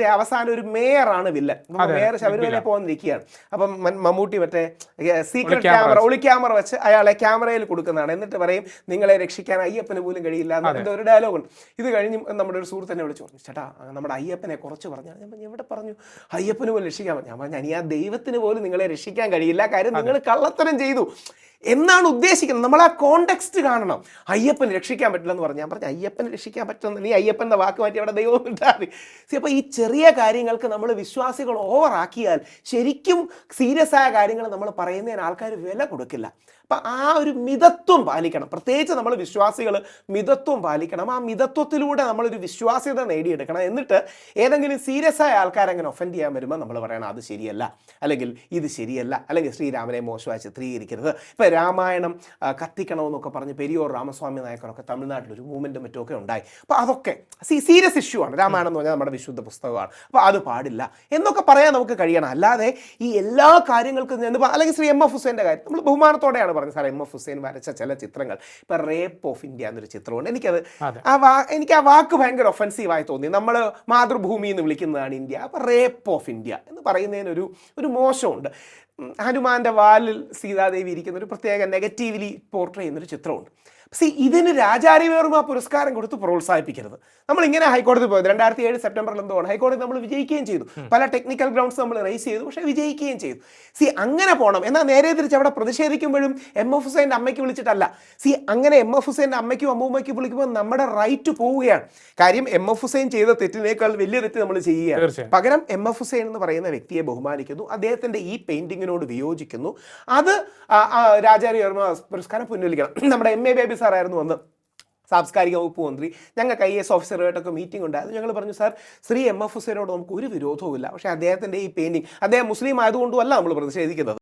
മറ്റേ അവസാനം ഒരു മേയറാണ് വില്ലൻ. മേയർ ശബരിമല നിൽക്കുകയാണ് അപ്പം മമ്മൂട്ടി മറ്റേ സീക്രട്ട് ക്യാമറ. ഒളി ക്യാമറ വെച്ച്. അയാളെ ക്യാമറയിൽ കൊടുക്കുന്നതാണ്. എന്നിട്ട് പറയും നിങ്ങളെ രക്ഷിക്കാൻ അയ്യപ്പന് പോലും കഴിയില്ല എന്ന് എന്തോ ഒരു ഡയലോഗ് ഉണ്ട്. ഇത് കഴിഞ്ഞ് നമ്മുടെ ഒരു സുഹൃത്തിനെ വിളിച്ചു പറഞ്ഞു ചേട്ടാ നമ്മുടെ അയ്യപ്പനെ കുറച്ച് പറഞ്ഞു ഞാൻ പറഞ്ഞു എവിടെ പറഞ്ഞു? അയ്യപ്പന് പോലും രക്ഷിക്കാൻ ഞാൻ പറഞ്ഞു ഇനി ആ ദൈവത്തിന് പോലും നിങ്ങളെ രക്ഷിക്കാൻ കഴിയില്ല. കാര്യം നിങ്ങൾ കള്ളത്തരം ചെയ്തു. എന്നാണ് ഉദ്ദേശിക്കുന്നത്. നമ്മൾ ആ കോണ്ടെക്സ്റ്റ് കാണണം. അയ്യപ്പൻ രക്ഷിക്കാൻ പറ്റില്ല എന്ന് പറഞ്ഞു. ഞാൻ പറഞ്ഞു അയ്യപ്പൻ രക്ഷിക്കാൻ പറ്റുന്ന നീ അയ്യപ്പൻ എന്ന വാക്ക് മാറ്റി അവിടെ ദൈവം ഇട്ടാൽ സി അപ്പോൾ ഈ ചെറിയ കാര്യങ്ങൾക്ക് നമ്മൾ വിശ്വാസികൾ ഓവറാക്കിയാൽ ശരിക്കും സീരിയസ് ആയ കാര്യങ്ങൾ നമ്മൾ പറയുന്നതിന് ആൾക്കാർ വില കൊടുക്കില്ല. അപ്പം ആ ഒരു മിതത്വം പാലിക്കണം. പ്രത്യേകിച്ച് നമ്മൾ വിശ്വാസികൾ മിതത്വം പാലിക്കണം. ആ മിതത്വത്തിലൂടെ നമ്മളൊരു വിശ്വാസ്യത നേടിയെടുക്കണം. എന്നിട്ട് ഏതെങ്കിലും സീരിയസ് ആയ ആൾക്കാരെങ്ങനെ ഒഫൻഡ് ചെയ്യാൻ വരുമ്പോൾ നമ്മൾ പറയണം അത് ശരിയല്ല. അല്ലെങ്കിൽ ഇത് ശരിയല്ല. അല്ലെങ്കിൽ ശ്രീരാമനെ മോശമായി ചിത്രീകരിക്കരുത്. ഇപ്പം രാമായണം കത്തിക്കണമെന്നൊക്കെ പറഞ്ഞ് പെരിയോർ രാമസ്വാമി നായക്കറൊക്കെ തമിഴ്നാട്ടിലൊരു മൂവ്മെന്റും മറ്റുമൊക്കെ ഉണ്ടായി. അപ്പോൾ അതൊക്കെ സീ സീരിയസ് ഇഷ്യൂ ആണ്. രാമായണം എന്ന് പറഞ്ഞാൽ നമ്മുടെ വിശുദ്ധ പുസ്തകമാണ്. അപ്പോൾ അത് പാടില്ല. എന്നൊക്കെ പറയാൻ നമുക്ക് കഴിയണം. അല്ലാതെ ഈ എല്ലാ കാര്യങ്ങൾക്കും അല്ലെങ്കിൽ ശ്രീ എം എഫ് ഹുസൈന്റെ കാര്യം നമ്മൾ ബഹുമാനത്തോടെയാണ് പറഞ്ഞത്. സാർ എം എഫ് ഹുസൈൻ വരച്ച ചില ചിത്രങ്ങൾ. ഇപ്പം റേപ്പ് ഓഫ് ഇന്ത്യ എന്നൊരു ചിത്രമുണ്ട്. എനിക്കത് ആ വാ എനിക്ക് ആ വാക്ക് ഭയങ്കര ഒഫൻസീവായി തോന്നി. നമ്മൾ മാതൃഭൂമി എന്ന് വിളിക്കുന്നതാണ് ഇന്ത്യ. അപ്പോൾ റേപ്പ് ഓഫ് ഇന്ത്യ എന്ന് പറയുന്നതിനൊരു ഒരു മോശമുണ്ട്. ഹനുമാന്റെ വാലിൽ സീതാദേവി ഇരിക്കുന്ന ഒരു പ്രത്യേക നെഗറ്റീവ്ലി പോർട്രേ ചെയ്യുന്നൊരു ചിത്രമുണ്ട്. സി ഇതിന് രാജാരിവർമ്മ പുരസ്കാരം കൊടുത്ത് പ്രോത്സാഹിപ്പിക്കരുത്. നമ്മൾ ഇങ്ങനെ ഹൈക്കോടതി പോയത്. രണ്ടായിരത്തി ഏഴ് സെപ്റ്റംബറിൽ എന്തോ ആണ് ഹൈക്കോടതി നമ്മൾ വിജയിക്കുകയും ചെയ്തു. പല ടെക്നിക്കൽ ഗ്രൗണ്ട്സ് നമ്മൾ റേസ് ചെയ്തു. പക്ഷേ വിജയിക്കുകയും ചെയ്തു. സി അങ്ങനെ പോകണം എന്നാൽ നേരെ തിരിച്ച് അവിടെ പ്രതിഷേധിക്കുമ്പോഴും എം എഫ് ഹുസൈന്റെ അമ്മയ്ക്ക് വിളിച്ചിട്ടല്ല. സി അങ്ങനെ എം എഫ് ഹുസൈന്റെ അമ്മയ്ക്കും അമ്മൂമ്മയ്ക്കും വിളിക്കുമ്പോൾ നമ്മുടെ റൈറ്റ് പോവുകയാണ്. കാര്യം എം എഫ് ഹുസൈൻ ചെയ്ത തെറ്റിനേക്കാൾ വലിയ തെറ്റ് നമ്മൾ ചെയ്യുകയാണ്. പകരം എം എഫ് ഹുസൈൻ എന്ന് പറയുന്ന വ്യക്തിയെ ബഹുമാനിക്കുന്നു. അദ്ദേഹത്തിന്റെ ഈ പെയിന്റിങ്ങിനോട് വിയോജിക്കുന്നു. അത് രാജാരി വർമ്മ പുരസ്കാരം പുനരലിക്കണം നമ്മുടെ എം എ ബേബി സാറായിരുന്നു വന്ന് സാംസ്കാരിക വകുപ്പ് മന്ത്രി. ഞങ്ങൾക്ക് ഐ എസ് ഓഫീസറുമായിട്ടൊക്കെ മീറ്റിംഗ് ഉണ്ടായിരുന്നു. ഞങ്ങൾ പറഞ്ഞു സാർ ശ്രീ എം എഫ് ഹുസൈനോട് നമുക്ക് ഒരു വിരോധവുമില്ല. പക്ഷേ അദ്ദേഹത്തിന്റെ ഈ പെയിന്റിങ് അദ്ദേഹം മുസ്ലിം ആയതുകൊണ്ടുമല്ല നമ്മൾ പ്രതിഷേധിക്കുന്നത്.